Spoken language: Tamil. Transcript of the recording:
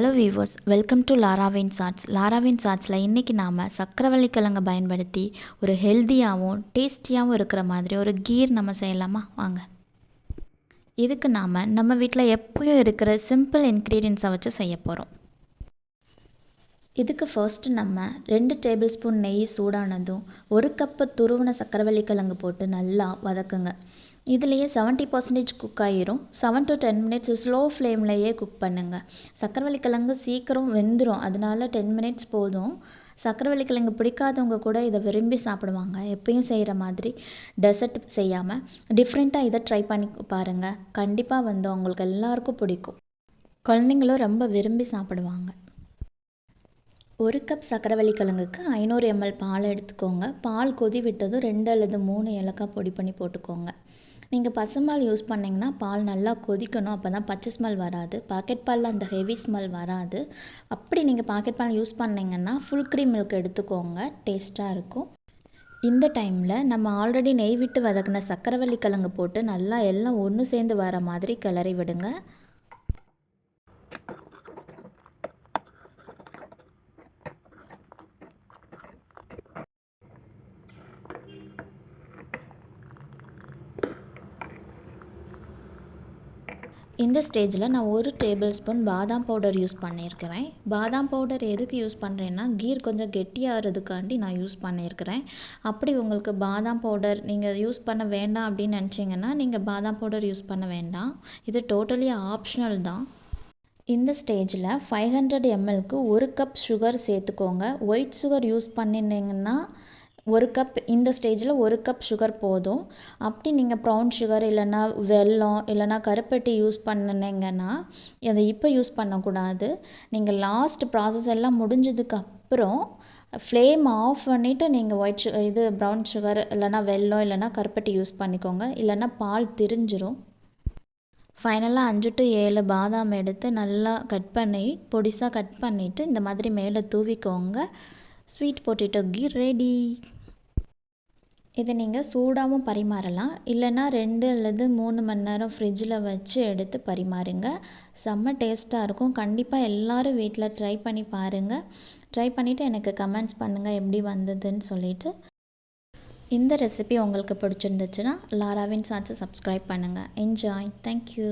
ஹலோ வீவர்ஸ் வெல்கம் டு லாராவின் சாட்ஸ் லாராவின் சாட்ஸில் இன்றைக்கி நாம் சக்கரவள்ளி கிழங்கை பயன்படுத்தி ஒரு ஹெல்த்தியாகவும் டேஸ்டியாகவும் இருக்கிற மாதிரி ஒரு கீர் நம்ம செய்யலாமா? வாங்க. இதுக்கு நாம் நம்ம வீட்டில் எப்பயும் இருக்கிற சிம்பிள் இன்க்ரீடியன்ஸை வச்சு செய்ய போகிறோம் இதுக்கு ஃபர்ஸ்ட்டு நம்ம ரெண்டு டேபிள் ஸ்பூன் நெய் சூடானதும் ஒரு கப்பு துருவன சக்கரவள்ளி கிழங்கு போட்டு நல்லா வதக்குங்க. இதுலேயே செவன்ட்டி பர்சன்டேஜ் குக் ஆகிரும் seven to ten minutes slow ஃப்ளேம்லேயே குக் பண்ணுங்கள் சக்கரவள்ளி கிழங்கு சீக்கிரம் வெந்துடும் அதனால டென் மினிட்ஸ் போதும். சக்கரவள்ளி கிழங்கு பிடிக்காதவங்க கூட இதை விரும்பி சாப்பிடுவாங்க. எப்பயும் செய்கிற மாதிரி டெசர்ட் செய்யாமல் டிஃப்ரெண்ட்டாக இதை ட்ரை பண்ணி பாருங்கள் கண்டிப்பாக வந்து அவங்களுக்கு எல்லாருக்கும் பிடிக்கும். குழந்தைங்களும் ரொம்ப விரும்பி சாப்பிடுவாங்க. ஒரு கப் சக்கரவள்ளி கிழங்குக்கு ஐநூறு எம்எல் பால் எடுத்துக்கோங்க. பால் கொதி விட்டதும் ரெண்டு அல்லது மூணு ஏலக்காய் பொடி பண்ணி போட்டுக்கோங்க. நீங்கள் பசும்பால் யூஸ் பண்ணிங்கன்னா பால் நல்லா கொதிக்கணும் அப்போ தான் பச்சை ஸ்மெல் வராது. பாக்கெட் பாலில் அந்த ஹெவி ஸ்மெல் வராது. அப்படி நீங்கள் பாக்கெட் பால் யூஸ் பண்ணிங்கன்னா ஃபுல் க்ரீம் மில்க் எடுத்துக்கோங்க. டேஸ்ட்டாக இருக்கும். இந்த டைமில் நம்ம ஆல்ரெடி நெய் விட்டு வதக்கின சக்கரவள்ளி கிழங்கு போட்டு நல்லா எல்லாம் ஒன்று சேர்ந்து வர மாதிரி கிளறி விடுங்க. இந்த ஸ்டேஜில் நான் ஒரு டேபிள் ஸ்பூன் பாதாம் பவுடர் யூஸ் பண்ணியிருக்கிறேன். பாதாம் பவுடர் எதுக்கு யூஸ் பண்ணுறேன்னா கீர் கொஞ்சம் கெட்டியாகிறதுக்காண்டி நான் யூஸ் பண்ணியிருக்கிறேன். அப்படி உங்களுக்கு பாதாம் பவுடர் நீங்கள் யூஸ் பண்ண வேண்டாம் அப்படின்னு நினச்சிங்கன்னா நீங்கள் பாதாம் பவுடர் யூஸ் பண்ண வேண்டாம். இது டோட்டலி ஆப்ஷனல் தான். இந்த ஸ்டேஜில் ஃபைவ் ஹண்ட்ரட் எம்எல்க்கு ஒரு கப் சுகர் சேர்த்துக்கோங்க. ஒயிட் சுகர் யூஸ் பண்ணியிருந்தீங்கன்னா ஒரு கப் இந்த ஸ்டேஜில் ஒரு கப் சுகர் போதும். அப்படி நீங்கள் ப்ரௌன் சுகர் இல்லைன்னா வெல்லம் இல்லைன்னா கருப்பட்டி யூஸ் பண்ணினீங்கன்னா அதை இப்போ யூஸ் பண்ணக்கூடாது. நீங்கள் லாஸ்ட் ப்ராசஸ் எல்லாம் முடிஞ்சதுக்கப்புறம் ஃப்ளேம் ஆஃப் பண்ணிவிட்டு நீங்கள் ஒயிட் சு இது ப்ரௌன் சுகர் இல்லைன்னா வெல்லம் இல்லைன்னா கருப்பட்டி யூஸ் பண்ணிக்கோங்க. இல்லைன்னா பால் திரிஞ்சிரும். ஃபைனலாக அஞ்சு டு ஏழு பாதாம் எடுத்து நல்லா கட் பண்ணி பொடிசாக கட் பண்ணிவிட்டு இந்த மாதிரி மேலே தூவிக்கோங்க. ஸ்வீட் பொட்டேட்டோ கீ ரெடி இதை நீங்கள் சூடாகவும் பரிமாறலாம். இல்லைன்னா ரெண்டு அல்லது மூணு மணி நேரம் ஃப்ரிட்ஜில் வச்சு எடுத்து பரிமாறுங்க. செம்ம டேஸ்ட்டாக இருக்கும். கண்டிப்பாக எல்லோரும் வீட்டில் ட்ரை பண்ணி பாருங்கள் ட்ரை பண்ணிவிட்டு எனக்கு கமெண்ட்ஸ் பண்ணுங்கள் எப்படி வந்ததுன்னு சொல்லிவிட்டு இந்த ரெசிபி உங்களுக்கு பிடிச்சிருந்துச்சுன்னா லாராவின் சாட்ஸை சப்ஸ்கிரைப் பண்ணுங்கள் என்ஜாய் தேங்க்யூ